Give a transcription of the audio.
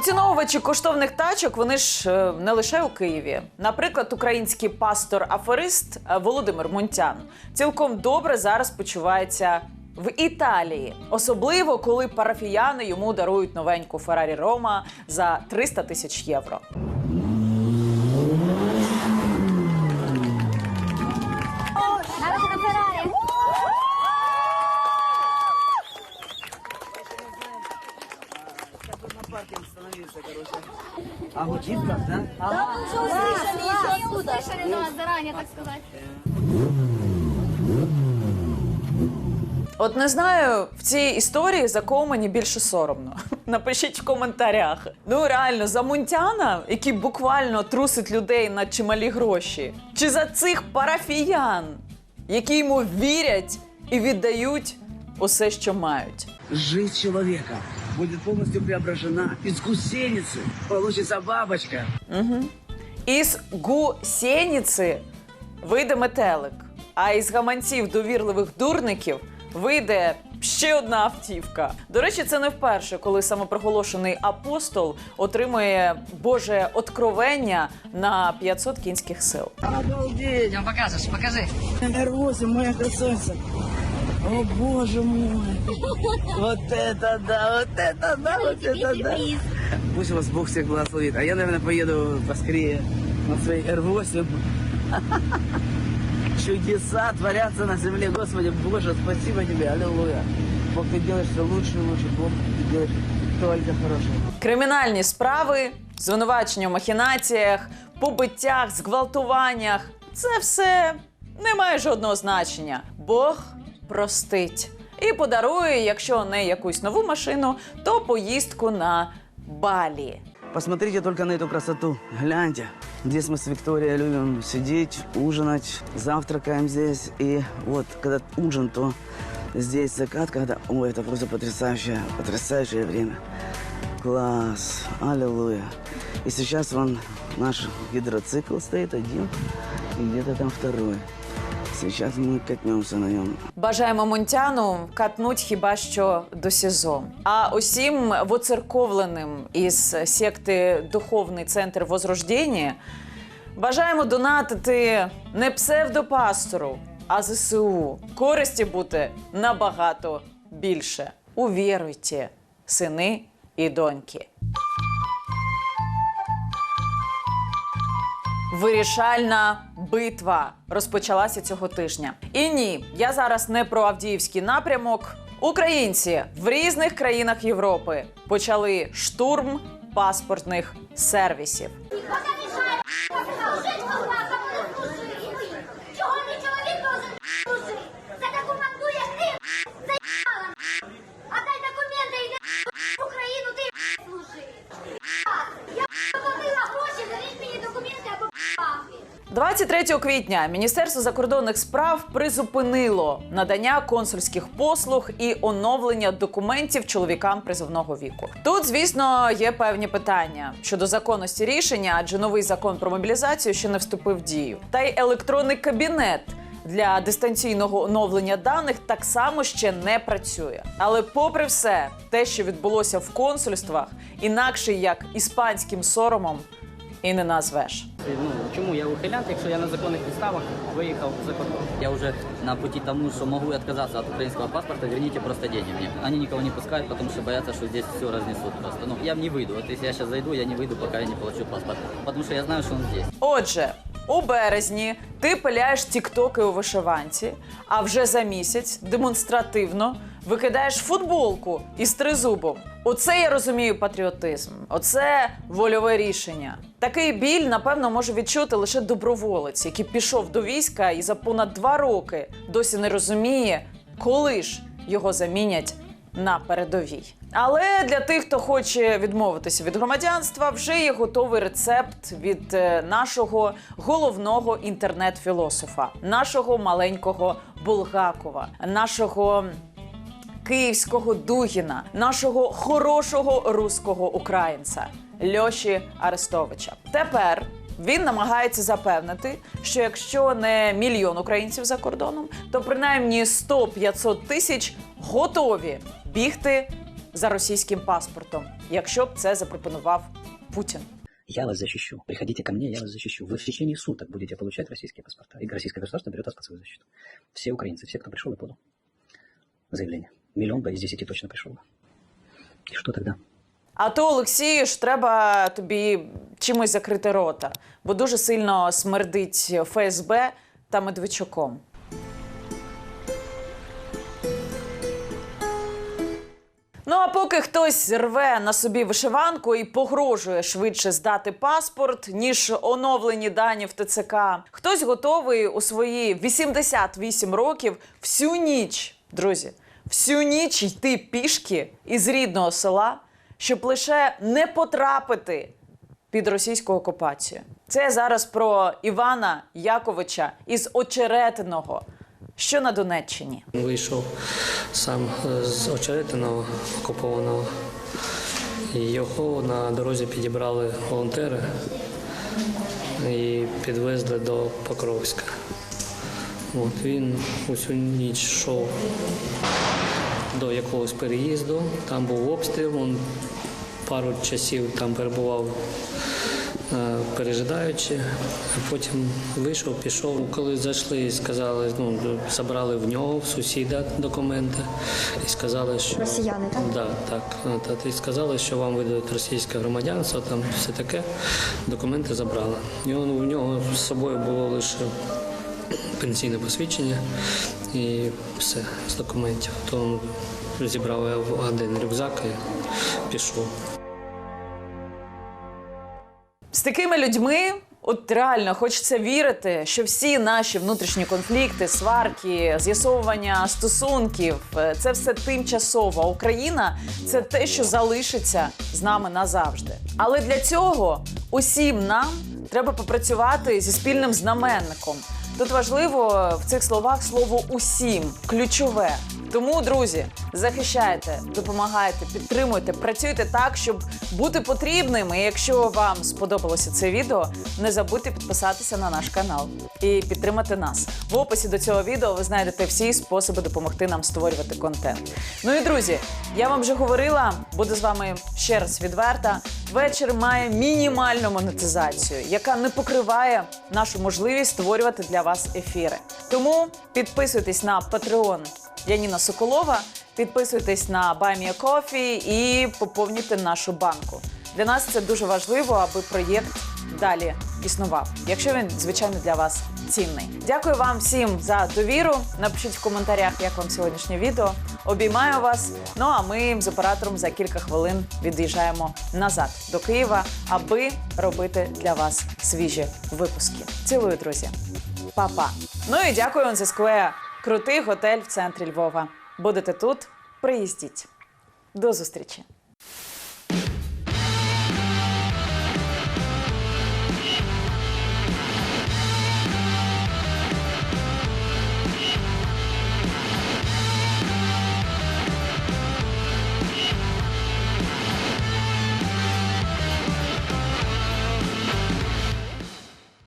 Поціновувачі коштовних тачок вони ж е, не лише у Києві. Наприклад, український пастор-аферист е, Володимир Мунтян цілком добре зараз почувається в Італії, особливо коли парафіяни йому дарують новеньку Феррарі Рома за 300 тисяч євро. паркинг становился, короче. А гудит как, да? Да, мы уже услышали, еще откуда. Услышали нас заранее, так сказать. От не знаю в цій історії за кого мені більше соромно. Напишіть в коментарях. Ну реально, за Мунтяна, який буквально трусить людей на чималі гроші, чи за цих парафіян, які йому вірять і віддають усе, що мають. Жизнь человека будет полностью преображена. Из гусеницы получится бабочка. Із гусєніці вийде метелик, а із гаманців довірливих дурників вийде ще одна автівка. До речі, це не вперше, коли самопроголошений апостол отримує Боже откровення на 500 кінських сил. Обалдеть! Идем покажешь, покажи. R8, моя красавица. О, боже мой. Вот это да, вот это да, вот это да. Пусть вас Бог всех благословит. А я, наверное, поеду поскорее на своей R8. Чудеса творятся на земле. Господи, Боже, спасибо тебе. Аллилуйя. Бог, ты делаешь все лучше и лучше. Бог, ты делаешь только хорошее. Кримінальні справи, звинувачення в махінаціях, побиттях, зґвалтуваннях це все не має жодного значення. Бог простить і подарує, якщо не якусь нову машину, то поїздку на Балі. Посмотрите только на эту красоту. Гляньте. Здесь мы с Викторией любим сидеть, ужинать, завтракаем здесь. И вот, когда ужин, то здесь закат, когда... Ой, это просто потрясающее, потрясающее время. Класс. Аллилуйя. И сейчас вон наш гидроцикл стоит один, и где-то там второй. Сейчас мы катнемся на нем. Бажаємо Монтяну катнуть хіба що до СІЗО. А усім воцерковленим із секти Духовний центр Возрождення бажаємо донатити не псевдопастору, а ЗСУ. Користі бути набагато більше. Увіруйте, сини і доньки. Вирішальна битва розпочалася цього тижня. І ні, я зараз не про Авдіївський напрямок. Українці в різних країнах Європи почали штурм паспортних сервісів. Пока мешает, жить могла, кому не служи. Чого не чоловік должен служити? За таку манду, як ти, заїбала. Отдай документи і в Україну ти служи. Я заплатила гроші, залізь мені документи або пахи. 23 квітня Міністерство закордонних справ призупинило надання консульських послуг і оновлення документів чоловікам призовного віку. Тут, звісно, є певні питання щодо законності рішення, адже новий закон про мобілізацію ще не вступив в дію. Та й електронний кабінет. Для дистанційного оновлення даних так само ще не працює. Але, попри все, те, що відбулося в консульствах, інакше як іспанським соромом, і не назвеш. Ну, чому я ухилянт, якщо я на законних підставах виїхав за кордон? Я вже на пути тому, що можу відказатися від українського паспорта, верните просто деньги мне. Они никого не пускают, потому что боятся, что здесь все разнесут просто. Ну, я не выйду. Вот если я сейчас зайду, я не выйду, пока я не получу паспорт. Потому что я знаю, что он здесь. Отже, у березні ти пиляєш тіктоки у вишиванці, а вже за місяць демонстративно викидаєш футболку із тризубом. Оце я розумію патріотизм. Оце вольове рішення. Такий біль, напевно, може відчути лише доброволець, який пішов до війська і за понад два роки досі не розуміє, коли ж його замінять на передовій. Але для тих, хто хоче відмовитися від громадянства, вже є готовий рецепт від е, нашого головного інтернет-філософа, нашого маленького Булгакова, нашого київського Дугіна, нашого хорошого руського українця Льоші Арестовича. Тепер він намагається запевнити, що якщо не мільйон українців за кордоном, то принаймні 100-500 тисяч готові бігти за російським паспортом, якщо б це запропонував Путін. Я вас защищу. Приходите ко мне, я вас защищу. Вы в течение суток будете получать российские паспорта. И российское государство берет вас под свою защиту. Все украинцы, все, кто пришел и подал заявление. Миллион бы из десяти точно пришел. И что тогда? А то, Олексію ж треба тобі чимось закрити рота, бо дуже сильно смердить ФСБ та Медведчуком. Ну а поки хтось рве на собі вишиванку і погрожує швидше здати паспорт, ніж оновлені дані в ТЦК, хтось готовий у свої 88 років всю ніч, друзі, всю ніч йти пішки із рідного села, щоб лише не потрапити під російську окупацію. Це зараз про Івана Яковича із Очеретиного, що на Донеччині. Вийшов сам е, з очеретиного окупованого. Його на дорозі підібрали волонтери і підвезли до Покровська. От, він усю ніч йшов до якогось переїзду, там був обстріл, він пару часів там перебував е, пережидаючи, потім вийшов, пішов. Коли зайшли, сказали, ну, забрали в нього, в сусіда документи і сказали, що Росіяни, так? Да, так. Е, Та, і сказали, що вам видадуть російське громадянство, там все таке. Документи забрали. І он, у нього з собою було лише пенсійне посвідчення і все з документів. То в один рюкзак і пішов. З такими людьми, от реально хочеться вірити, що всі наші внутрішні конфлікти, сварки, з'ясовування стосунків е, це все тимчасово. Україна це те, що залишиться з нами назавжди. Але для цього усім нам треба попрацювати зі спільним знаменником. Тут важливо в цих словах слово усім ключове. Тому, друзі, захищайте, допомагайте, підтримуйте, працюйте так, щоб бути потрібними. І якщо вам сподобалося це відео, не забудьте підписатися на наш канал і підтримати нас. В описі до цього відео ви знайдете всі способи допомогти нам створювати контент. Ну і друзі, я вам вже говорила, буду з вами ще раз відверта. Вечір має мінімальну монетизацію, яка не покриває нашу можливість створювати для вас ефіри. Тому підписуйтесь на Patreon Яніна Соколова, підписуйтесь на BuyMeACoffee і поповнюйте нашу банку. Для нас це дуже важливо, аби проєкт далі існував, якщо він, звичайно, для вас цінний. Дякую вам всім за довіру. Напишіть в коментарях, як вам сьогоднішнє відео. Обіймаю вас. Ну а ми з оператором за кілька хвилин від'їжджаємо назад до Києва, аби робити для вас свіжі випуски. Цілую, друзі. Па-па. Ну і дякую on the Square. Крутий готель в центрі Львова. Будете тут? Приїздіть. До зустрічі!